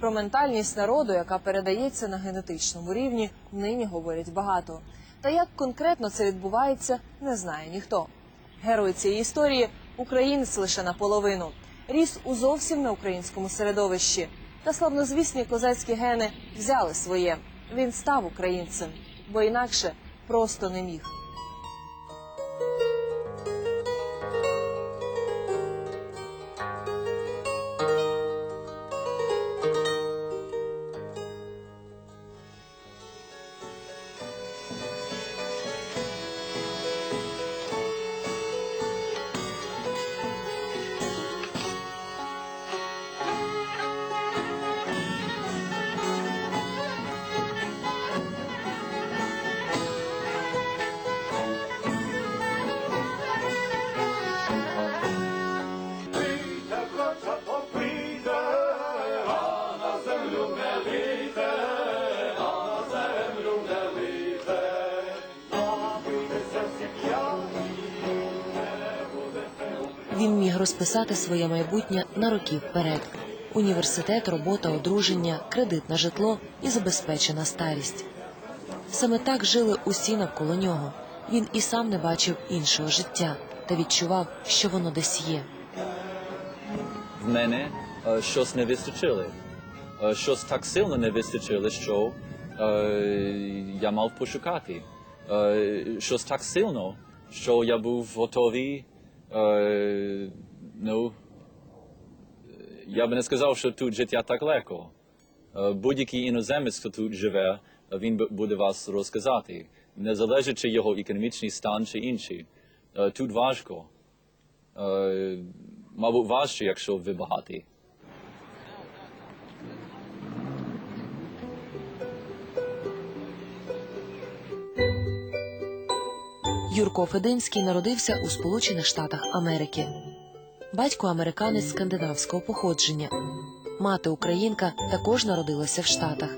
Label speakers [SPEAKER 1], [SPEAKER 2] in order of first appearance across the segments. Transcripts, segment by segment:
[SPEAKER 1] Про ментальність народу, яка передається на генетичному рівні, нині говорять багато. Та як конкретно це відбувається, не знає ніхто. Герой цієї історії українець лише наполовину. Ріс у зовсім не українському середовищі. Та славнозвісні козацькі гени взяли своє. Він став українцем, бо інакше просто не міг.
[SPEAKER 2] Розписати своє майбутнє на роки вперед: університет, робота, одруження, кредит на житло і забезпечена старість. Саме так жили усі навколо нього. Він і сам не бачив іншого життя та відчував, що воно десь є.
[SPEAKER 3] в мене е, щось не вистачило. Е, Щось так сильно не вистачило, що е, я мав пошукати. Е, Щось так сильно, що я був готовий. Е, ну, я би не сказав, що тут життя так легко. Е, Будь-який іноземець, хто тут живе, він бу- буде вас розказати, не залежачи його економічний стан чи інший. Е, Тут важко. Е, мабуть, важче, якщо ви багаті.
[SPEAKER 2] Юрко Фединський народився у Сполучених Штатах Америки. Батько американець скандинавського походження. Мати українка також народилася в Штатах.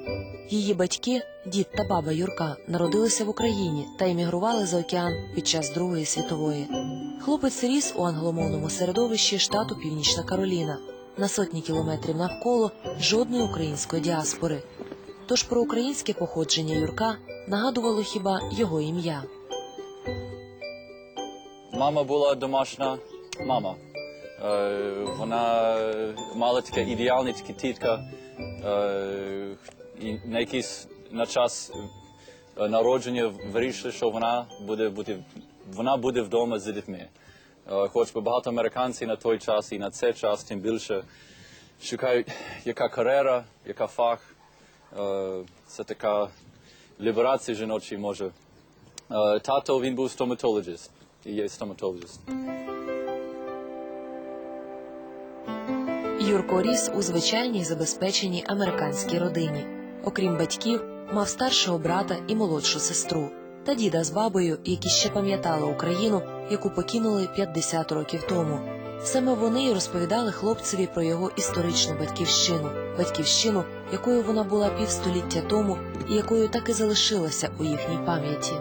[SPEAKER 2] Її батьки, дід та баба Юрка, народилися в Україні та емігрували за океан під час Другої світової. Хлопець ріс у англомовному середовищі штату Північна Кароліна. На сотні кілометрів навколо жодної української діаспори. Тож про українське походження Юрка нагадувало хіба його ім'я.
[SPEAKER 3] Мама була домашня мама. Е, вона мала таке ідеальне таке тітка. Е, і на якийсь на час е, народження вирішили, що вона буде бути вона буде вдома з дітьми. Хоч би багато американців на той час і на цей час, тим більше шукають, яка кар'єра, яка фах. Це така ліберація жіночої може. Тато він був стоматологіст. І є стоматологіст.
[SPEAKER 2] Юрко ріс у звичайній забезпеченій американській родині. Окрім батьків, мав старшого брата і молодшу сестру та діда з бабою, які ще пам'ятали Україну, яку покинули 50 років тому. Саме вони й розповідали хлопцеві про його історичну батьківщину, батьківщину, якою вона була півстоліття тому і якою так і залишилася у їхній пам'яті.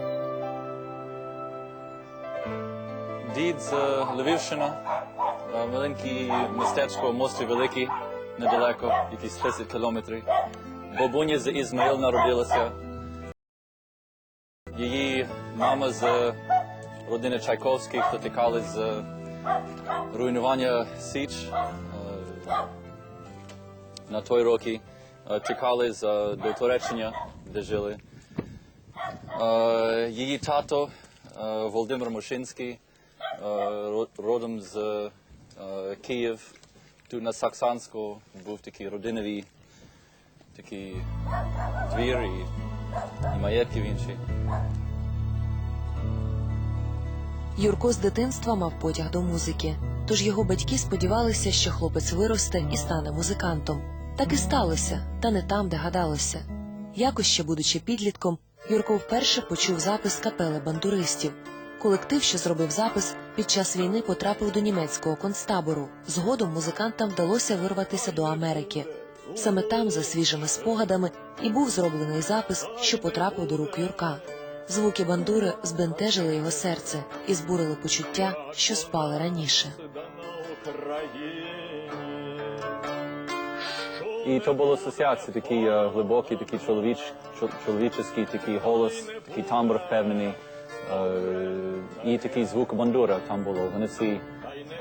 [SPEAKER 3] Дід з Львівщини, е, маленьке містечко, мости великий, недалеко, якісь 30 кілометрів. Бабуня з Ізмаїл народилася. Її мама з родини Чайковських, хто тікали з руйнування Січ е, на той роки. Е, Тікали е, до Туреччини, де жили. Її тато Володимир Мошинський, родом з Київ. Тут на Саксанську був такий родиновий такий двір і, і маєтків інші.
[SPEAKER 2] Юрко з дитинства мав потяг до музики, тож його батьки сподівалися, що хлопець виросте і стане музикантом. Так і сталося, та не там, де гадалося. Якось ще будучи підлітком, Юрко вперше почув запис капели бандуристів. Колектив, що зробив запис, під час війни потрапив до німецького концтабору. Згодом музикантам вдалося вирватися до Америки. Саме там, за свіжими спогадами, і був зроблений запис, що потрапив до рук Юрка. Звуки бандури збентежили його серце і збурили почуття, що спали раніше.
[SPEAKER 3] І то була асоціація, такий е, глибокий, такий чоловіч, чоловічий, такий голос, такий тамбр впевнений. Е, і такий звук бандура там було. Вони всі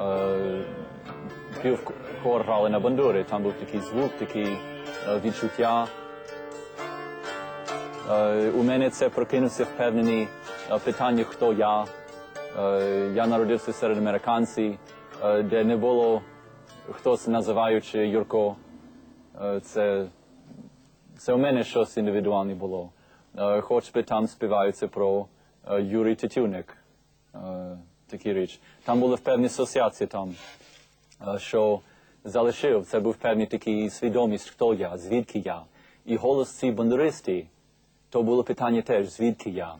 [SPEAKER 3] е, півхор грали на бандурі. Там був такий звук, такий е, відчуття. У мене це прокинувся впевнений е, питання, хто я. Я народився серед американців, де не було хтось називаючи Юрко. Це, це у мене щось індивідуальне було. Хоч би там співаються про Юрій Тетюник. Е, такі річ. Там були певні асоціації там, е, що залишив. Це був певний такий свідомість, хто я, звідки я. І голос ці бандуристи, то було питання теж, звідки я.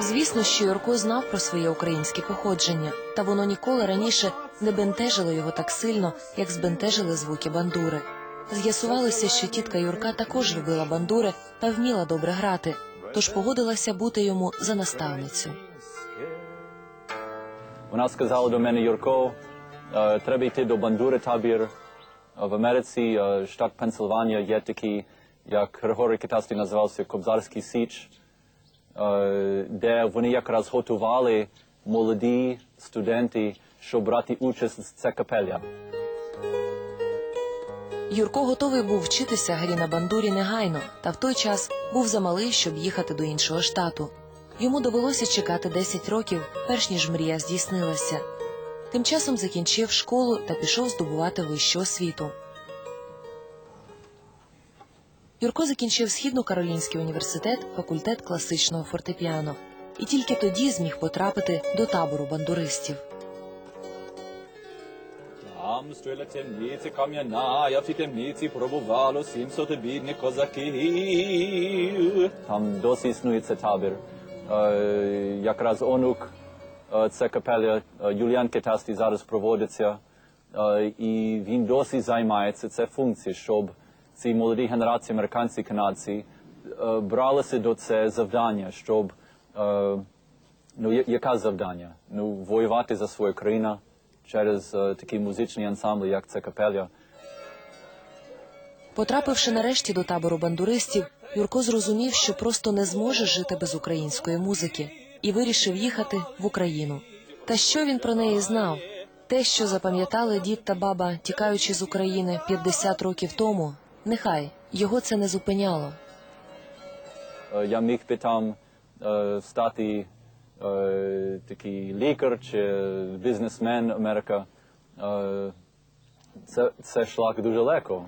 [SPEAKER 2] Звісно, що Юрко знав про своє українське походження, та воно ніколи раніше не бентежило його так сильно, як збентежили звуки бандури. З'ясувалося, що тітка Юрка також любила бандури та вміла добре грати, тож погодилася бути йому за наставницю.
[SPEAKER 3] Вона сказала до мене, Юрко, е, треба йти до бандури табір. Е, В Америці, е, штат Пенсильванія, є такий, як Григорій Китастий називався Кобзарський Січ, де вони якраз готували молоді студенти, щоб брати участь в це капеля.
[SPEAKER 2] Юрко готовий був вчитися грі на бандурі негайно, та в той час був замалий, щоб їхати до іншого штату. Йому довелося чекати 10 років, перш ніж мрія здійснилася. Тим часом закінчив школу та пішов здобувати вищу освіту. Юрко закінчив Східно-Каролінський університет, факультет класичного фортепіано, і тільки тоді зміг потрапити до табору бандуристів.
[SPEAKER 3] Там темниці кам'яна, я в цій темниці пробувало сімсот бідних козаків. Там досі існує цей табір. Якраз онук це капеля Юліан Кетасті зараз проводиться. І він досі займається це функції, щоб ці молоді генерації американці канадці бралися до це завдання, щоб Ну, я- яке завдання? Ну, воювати за свою країну через е, такі музичні ансамблі, як це капеля.
[SPEAKER 2] Потрапивши нарешті до табору бандуристів, Юрко зрозумів, що просто не зможе жити без української музики, і вирішив їхати в Україну. Та що він про неї знав? Те, що запам'ятали дід та баба, тікаючи з України 50 років тому, нехай його це не зупиняло.
[SPEAKER 3] Е, Я міг би там е, стати е, такий лікар чи бізнесмен Америка. Е, це, це шлях дуже легко.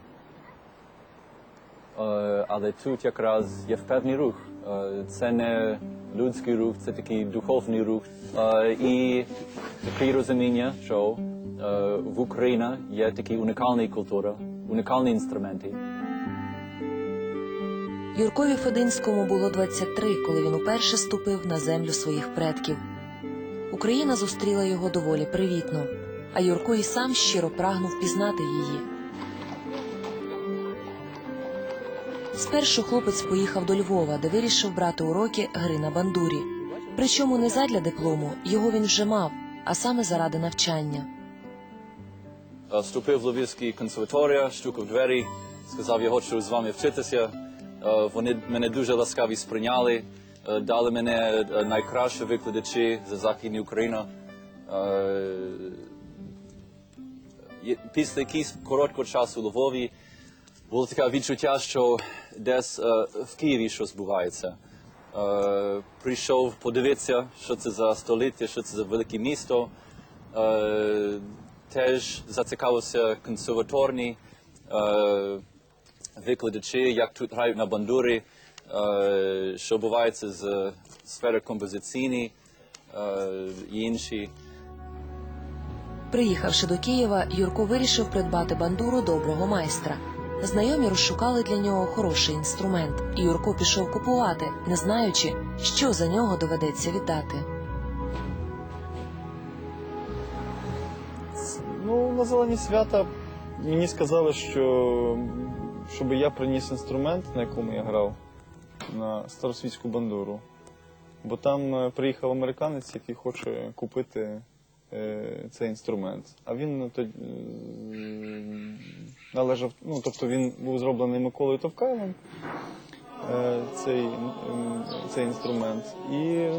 [SPEAKER 3] Е, але тут якраз є певний рух. Е, це не людський рух, це такий духовний рух. І таке розуміння, що в Україні є такі унікальні культура, унікальні інструменти.
[SPEAKER 2] Юркові Фединському було 23, коли він уперше ступив на землю своїх предків. Україна зустріла його доволі привітно, а Юрко і сам щиро прагнув пізнати її. Спершу хлопець поїхав до Львова, де вирішив брати уроки гри на бандурі. Причому не задля диплому його він вже мав, а саме заради навчання.
[SPEAKER 3] Вступив в Львівський консерваторія, стукав в двері, сказав, я хочу з вами вчитися. Е, Вони мене дуже ласкаві сприйняли, е, дали мене е, найкращі викладачі за Західну Україну. Після якогось короткого часу у Львові було таке відчуття, що десь в Києві щось відбувається. Е, Прийшов подивитися, що це за століття, що це за велике місто. Теж зацікавився консерваторні викладачі, як тут грають на бандурі, е, що відбувається з сфери композиційні е, і інші.
[SPEAKER 2] Приїхавши до Києва, Юрко вирішив придбати бандуру доброго майстра. Знайомі розшукали для нього хороший інструмент, і Юрко пішов купувати, не знаючи, що за нього доведеться віддати.
[SPEAKER 4] Ну, на зелені свята мені сказали, що щоб я приніс інструмент, на якому я грав, на старосвітську бандуру. Бо там е, приїхав американець, який хоче купити е, цей інструмент. А він ну, тоді, е, належав, ну тобто він був зроблений Миколою Товкайлом, е, цей, цей інструмент. І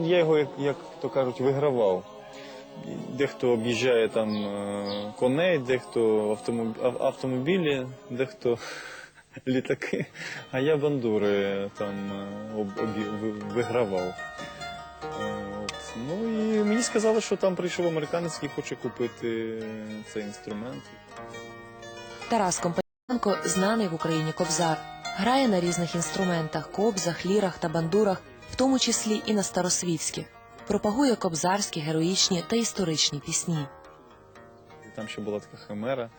[SPEAKER 4] я його, як, як то кажуть, вигравав. Дехто об'їжджає там е, коней, дехто автомоб... автомобілі, дехто літаки, а я бандури там е, об... вигравав. Е, От. Ну і мені сказали, що там прийшов американець, який хоче купити цей інструмент.
[SPEAKER 2] Тарас Компаненко знаний в Україні кобзар. Грає на різних інструментах кобзах, лірах та бандурах, в тому числі і на старосвітських. Пропагує кобзарські, героїчні та історичні пісні.
[SPEAKER 4] Там ще була така химера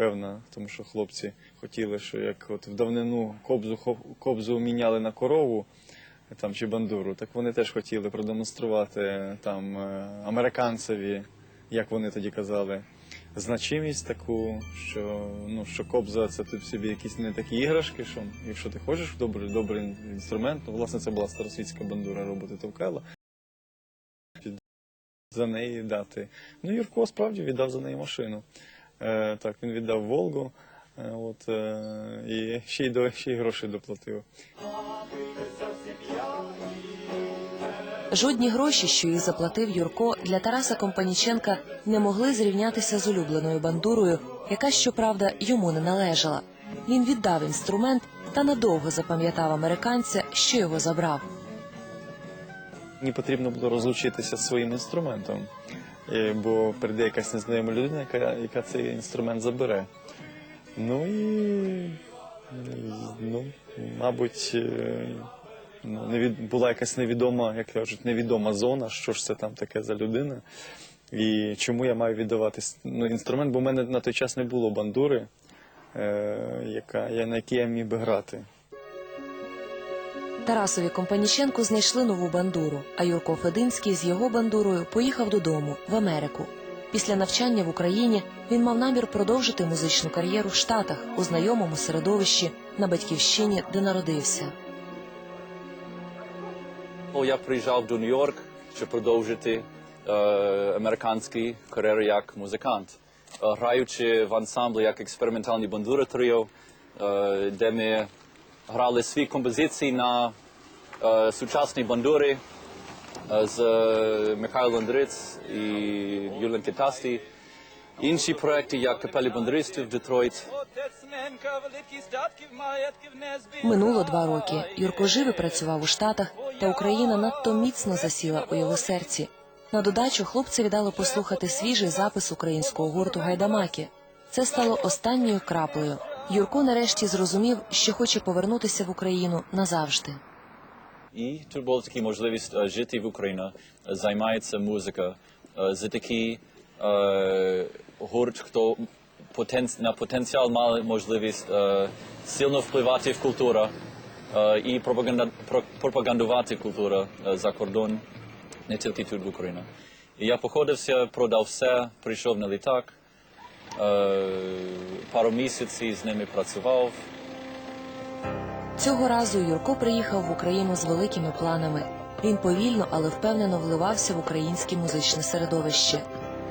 [SPEAKER 4] певна, тому що хлопці хотіли, що як от в давнину кобзу, кобзу міняли на корову там, чи бандуру, так вони теж хотіли продемонструвати там е, американцеві, як вони тоді казали, значимість таку, що, ну, що кобза це тут собі якісь не такі іграшки, що якщо ти хочеш добрий, добрий інструмент, ну, власне, це була старосвітська бандура роботи Товкайла. За неї дати. Ну, Юрко справді віддав за неї машину. Е, так, він віддав Волгу, е, от, е, і ще й, до, ще й грошей доплатив.
[SPEAKER 2] Жодні гроші, що їх заплатив Юрко, для Тараса Компаніченка не могли зрівнятися з улюбленою бандурою, яка, щоправда, йому не належала. Він віддав інструмент та надовго запам'ятав американця, що його забрав.
[SPEAKER 4] Мені потрібно було розлучитися зі своїм інструментом, бо прийде якась незнайома людина, яка, яка цей інструмент забере. Ну і, ну, мабуть, е, ну, невід, була якась невідома, як кажуть, невідома зона, що ж це там таке за людина. І чому я маю віддавати ну, інструмент, бо в мене на той час не було бандури, е, яка, я, на якій я міг би грати.
[SPEAKER 2] Тарасові Компаніченку знайшли нову бандуру, а Юрко Фединський з його бандурою поїхав додому в Америку. Після навчання в Україні він мав намір продовжити музичну кар'єру в Штатах у знайомому середовищі на батьківщині, де народився.
[SPEAKER 3] Я приїжджав до Нью-Йорк, щоб продовжити е, американську кар'єру як музикант. Е, граючи в ансамблі як експериментальні бандури тріо, е, де ми грали свої композиції на е, сучасні бандури е, з е, Михайлом Андриць і Юлієм Китасті. Інші проекти, як капелі бандуристів Детройт,
[SPEAKER 2] Минуло два роки. Юрко жив і працював у Штатах, та Україна надто міцно засіла у його серці. На додачу хлопцеві дали послухати свіжий запис українського гурту Гайдамаки. Це стало останньою краплею. Юрко нарешті зрозумів, що хоче повернутися в Україну назавжди.
[SPEAKER 3] І тут була така можливість е, жити в Україні, займається музика. Е, За такий е, гурт, хто на потенціал має можливість сильно впливати в культуру і пропаганда, про- пропагандувати культуру за кордон, не тільки тут в Україні. І я походився, продав все, прийшов на літак, пару місяців з ними працював.
[SPEAKER 2] Цього разу Юрко приїхав в Україну з великими планами. Він повільно, але впевнено вливався в українське музичне середовище.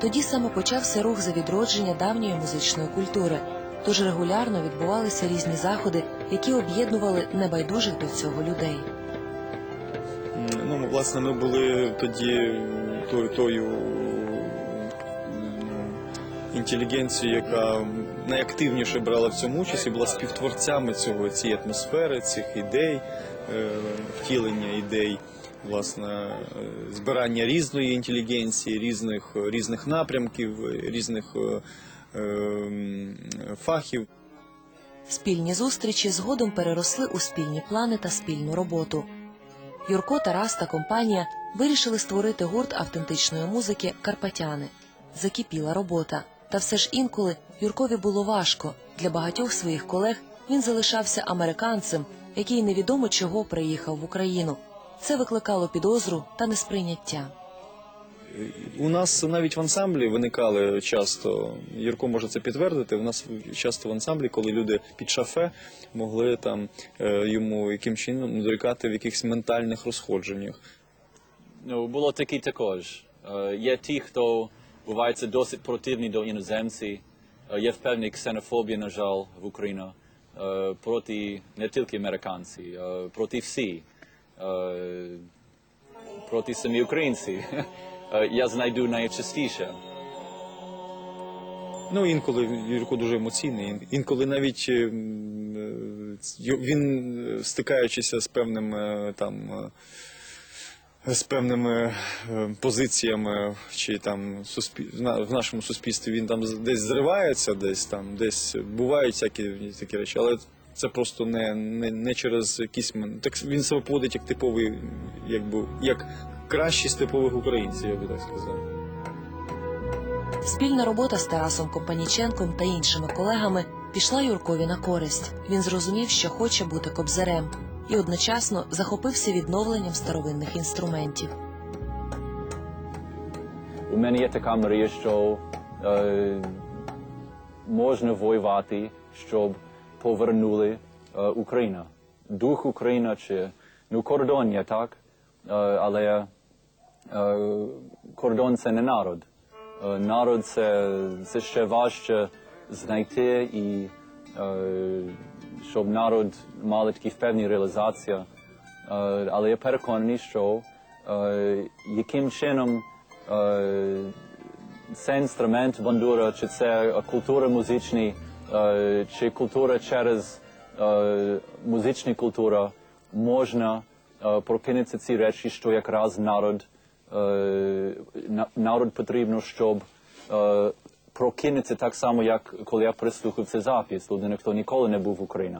[SPEAKER 2] Тоді саме почався рух за відродження давньої музичної культури. Тож регулярно відбувалися різні заходи, які об'єднували небайдужих до цього людей.
[SPEAKER 4] Ну, власне, ми були тоді тою, тою інтелігенцією, яка найактивніше брала в цьому участь і була співтворцями цього, цієї атмосфери, цих ідей, е, втілення ідей, власне, е, збирання різної інтелігенції, різних, різних напрямків, різних е, е, фахів.
[SPEAKER 2] Спільні зустрічі згодом переросли у спільні плани та спільну роботу. Юрко, Тарас та компанія вирішили створити гурт автентичної музики Карпатяни. Закипіла робота. Та все ж інколи Юркові було важко. Для багатьох своїх колег він залишався американцем, який невідомо чого приїхав в Україну. Це викликало підозру та несприйняття.
[SPEAKER 4] У нас навіть в ансамблі виникали часто, Юрко може це підтвердити. У нас часто в ансамблі, коли люди під шафе могли там е, йому яким чином дорікати в якихось ментальних розходженнях.
[SPEAKER 3] Ну, було такі також. Е, Є ті, хто бувається досить противні до іноземців, Е, Є певна ксенофобія, на жаль, в Україні е, проти не тільки американців, а проти всі, е, проти самі українці. Е, Я знайду найчастіше.
[SPEAKER 4] Ну, інколи Юрко дуже емоційний. Інколи навіть е, е, він, е, стикаючися з певними там. З певними е, позиціями, чи там в нашому суспільстві він там десь зривається, десь там, десь бувають всякі такі речі, але це просто не, не, не через якісь так він себе поводить як типовий, якби як кращий з типових українців, я би так сказав.
[SPEAKER 2] Спільна робота з Тарасом Компаніченком та іншими колегами пішла Юркові на користь. Він зрозумів, що хоче бути кобзарем, і одночасно захопився відновленням старовинних інструментів.
[SPEAKER 3] У мене є така мрія, що е, можна воювати, щоб повернули е, Україну. Дух України чи ну, кордон є так, е, але е, кордон це не народ. Е, народ це, це ще важче знайти і е, щоб народ мав такі певні реалізації. Але я переконаний, що яким чином це інструмент бандура, чи це культура музична, чи культура через музична культура, можна прокинути ці речі, що якраз народ, народ потрібно, щоб прокинутися так само, як коли я прислухав цей запис, людина, хто ніколи не був в Україні.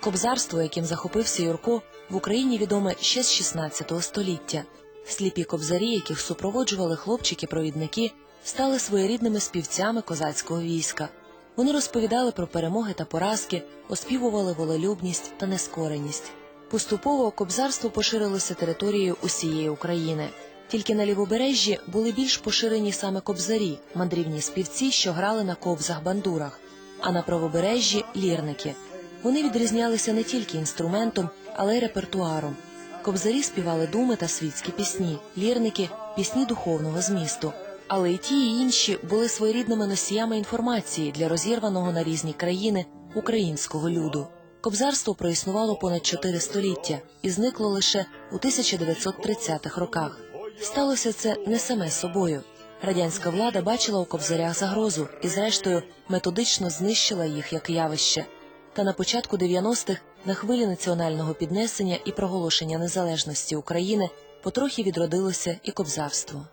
[SPEAKER 2] Кобзарство, яким захопився Юрко, в Україні відоме ще з 16 століття. Сліпі кобзарі, яких супроводжували хлопчики-провідники, стали своєрідними співцями козацького війська. Вони розповідали про перемоги та поразки, оспівували волелюбність та нескореність. Поступово кобзарство поширилося територією усієї України. Тільки на лівобережжі були більш поширені саме кобзарі, мандрівні співці, що грали на ковзах-бандурах, а на правобережжі лірники. Вони відрізнялися не тільки інструментом, але й репертуаром. Кобзарі співали думи та світські пісні, лірники пісні духовного змісту. Але й ті, і інші були своєрідними носіями інформації для розірваного на різні країни українського люду. Кобзарство проіснувало понад чотири століття і зникло лише у 1930-х роках. Сталося це не саме собою. Радянська влада бачила у кобзарях загрозу і, зрештою, методично знищила їх як явище. Та на початку 90-х, на хвилі національного піднесення і проголошення незалежності України, потрохи відродилося і кобзарство.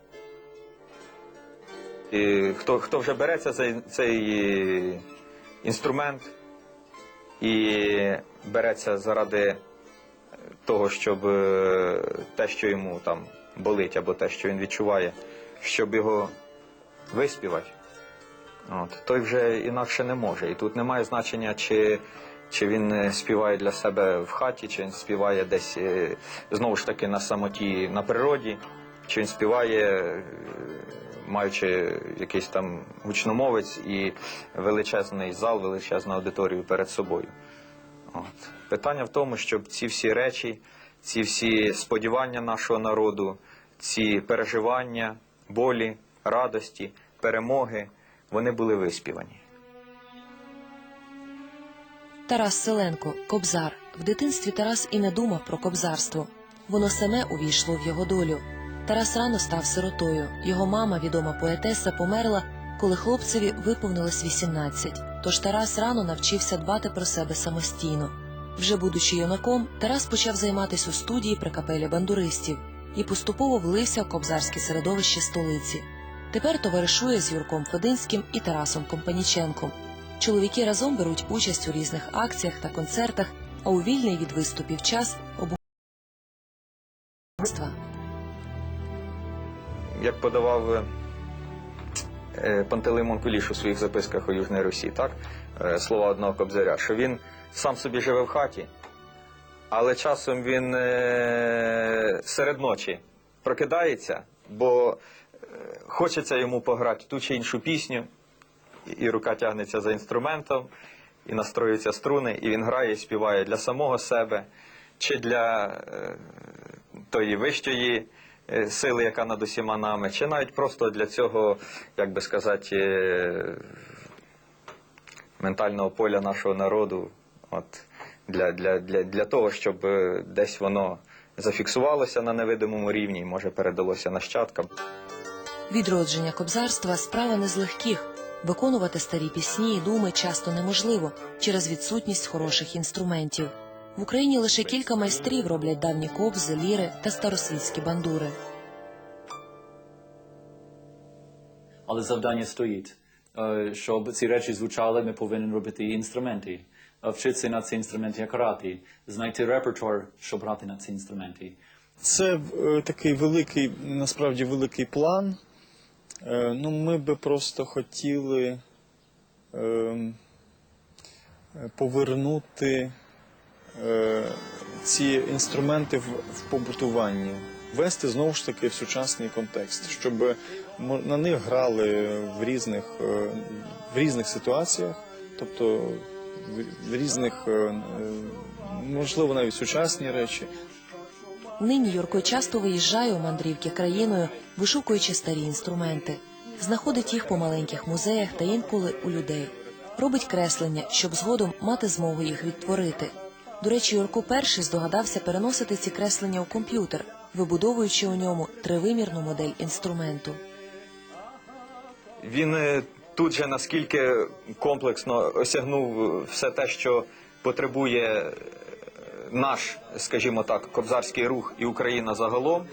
[SPEAKER 5] І хто, хто вже береться за цей інструмент і береться заради того, щоб е, те, що йому там болить, або те, що він відчуває, щоб його виспівати, от, той вже інакше не може. І тут немає значення, чи, чи він е, співає для себе в хаті, чи він співає десь е, знову ж таки на самоті на природі, чи він співає, е, маючи якийсь там гучномовець і величезний зал, величезну аудиторію перед собою. От. Питання в тому, щоб ці всі речі, ці всі сподівання нашого народу, ці переживання, болі, радості, перемоги, вони були виспівані.
[SPEAKER 2] Тарас Селенко, кобзар. В дитинстві Тарас і не думав про кобзарство. Воно саме увійшло в його долю. Тарас рано став сиротою. Його мама, відома поетеса, померла, коли хлопцеві виповнилось 18. Тож Тарас рано навчився дбати про себе самостійно. Вже будучи юнаком, Тарас почав займатися у студії при капелі бандуристів і поступово влився в кобзарське середовище столиці. Тепер товаришує з Юрком Фединським і Тарасом Компаніченком. Чоловіки разом беруть участь у різних акціях та концертах, а у вільний від виступів час обговорюють.
[SPEAKER 5] як подавав е, е, Пантелеймон Куліш у своїх записках у Южній Русі, так? Е, слова одного кобзаря, що він сам собі живе в хаті, але часом він е, серед ночі прокидається, бо е, хочеться йому пограти ту чи іншу пісню, і- рука тягнеться за інструментом, і настроюються струни, і він грає і співає для самого себе чи для е, тої вищої сили, яка над усіма нами, чи навіть просто для цього, як би сказати, ментального поля нашого народу, от, для, для, для, для того, щоб е, десь воно зафіксувалося на невидимому рівні і може передалося нащадкам.
[SPEAKER 2] Відродження кобзарства справа не з легких. Виконувати старі пісні і думи часто неможливо через відсутність хороших інструментів. В Україні лише кілька майстрів роблять давні кобзи, ліри та старосвітські бандури.
[SPEAKER 3] Але завдання стоїть. Е, Щоб ці речі звучали, ми повинні робити інструменти. Вчитися на ці інструменти як грати, знайти репертуар, щоб грати на ці інструменти.
[SPEAKER 4] Це е, такий великий, насправді великий план. Е, ну, ми би просто хотіли е, повернути е, ці інструменти в, в побутуванні, ввести знову ж таки в сучасний контекст, щоб на них грали в різних, е, в різних ситуаціях, тобто в, різних, е, е, можливо, навіть сучасні речі.
[SPEAKER 2] Нині Юрко часто виїжджає у мандрівки країною, вишукуючи старі інструменти, знаходить їх по маленьких музеях та інколи у людей, робить креслення, щоб згодом мати змогу їх відтворити. До речі, Юрко перший здогадався переносити ці креслення у комп'ютер, вибудовуючи у ньому тривимірну модель інструменту.
[SPEAKER 5] Він е, тут же наскільки комплексно осягнув все те, що потребує е, наш, скажімо так, кобзарський рух і Україна загалом.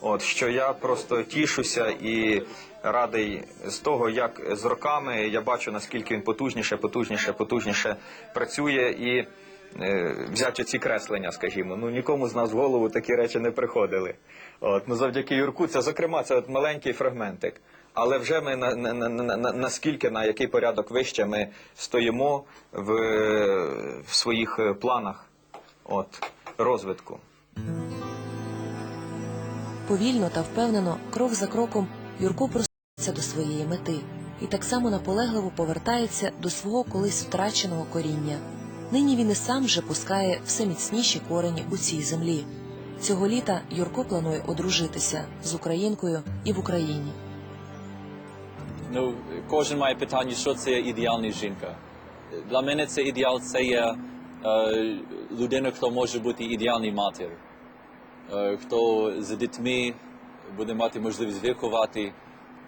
[SPEAKER 5] От що я просто тішуся і радий з того, як з роками я бачу, наскільки він потужніше, потужніше, потужніше працює і е, взяти ці креслення, скажімо. Ну нікому з нас в голову такі речі не приходили. От ну завдяки Юрку, це зокрема це от маленький фрагментик. Але вже ми на, на, на, на, на- наскільки на який порядок вище ми стоїмо в, в своїх е, планах от, розвитку.
[SPEAKER 2] Повільно та впевнено, крок за кроком, Юрко просувається до своєї мети і так само наполегливо повертається до свого колись втраченого коріння. Нині він і сам вже пускає все міцніші корені у цій землі. Цього літа Юрко планує одружитися з українкою і в Україні.
[SPEAKER 3] Ну, кожен має питання, що це ідеальна жінка. Для мене це ідеал це є е, людина, хто може бути ідеальний матір, е, хто з дітьми буде мати можливість виховати,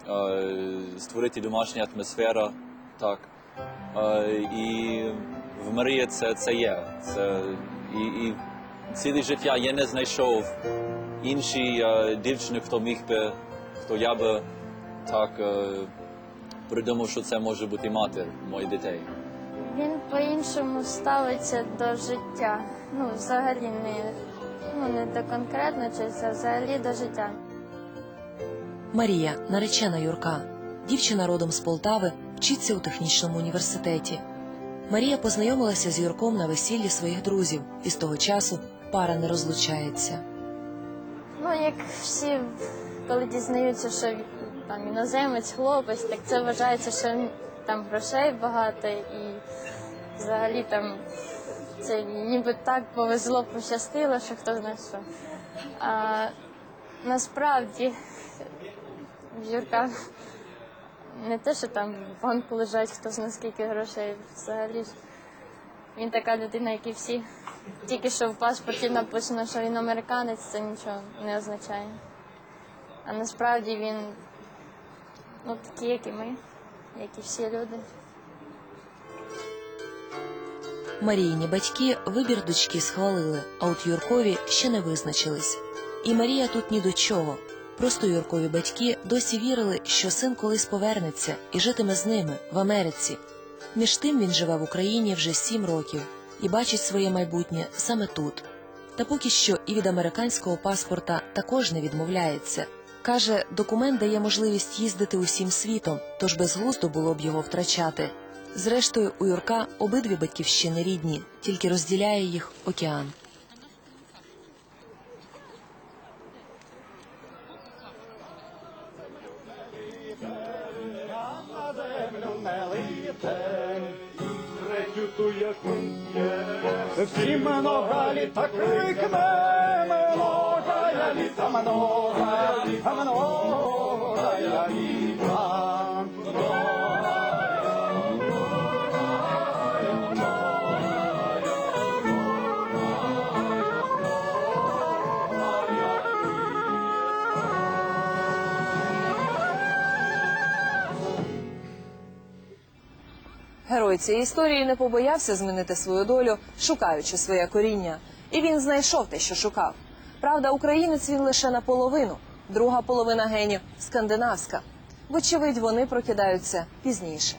[SPEAKER 3] е, створити домашню атмосферу. Так. Е, і в Марії це, це є. Це, і, і ціле життя я не знайшов інші е, дівчини, хто міг би, хто я би так. Е, придумав, що це може бути матір моїх дітей.
[SPEAKER 6] Він по-іншому ставиться до життя. Ну, взагалі не, ну, не до конкретно чогось, а взагалі до життя.
[SPEAKER 2] Марія, наречена Юрка. Дівчина родом з Полтави, вчиться у технічному університеті. Марія познайомилася з Юрком на весіллі своїх друзів, і з того часу пара не розлучається.
[SPEAKER 6] Ну, як всі, коли дізнаються, що там іноземець, хлопець, так це вважається, що там грошей багато і взагалі там це ніби так повезло, пощастило, що хто знає що. А насправді Юрка не те, що там в банку лежать, хто знає скільки грошей взагалі. ж Він така людина, як і всі. Тільки що в паспорті написано, що він американець, це нічого не означає. А насправді він ну, такий, як і ми, як і всі люди.
[SPEAKER 2] Маріїні батьки вибір дочки схвалили, а от Юркові ще не визначились. І Марія тут ні до чого. Просто Юркові батьки досі вірили, що син колись повернеться і житиме з ними в Америці. Між тим він живе в Україні вже сім років і бачить своє майбутнє саме тут. Та поки що і від американського паспорта також не відмовляється. Каже, документ дає можливість їздити усім світом, тож безглуздо було б його втрачати. Зрештою, у Юрка обидві батьківщини рідні, тільки розділяє їх океан.
[SPEAKER 7] Всі много літа крикне,
[SPEAKER 2] Герой цієї історії не побоявся змінити свою долю, шукаючи своє коріння. І він знайшов те, що шукав. Правда, українець він лише наполовину. Друга половина генів скандинавська. Вочевидь, вони прокидаються пізніше.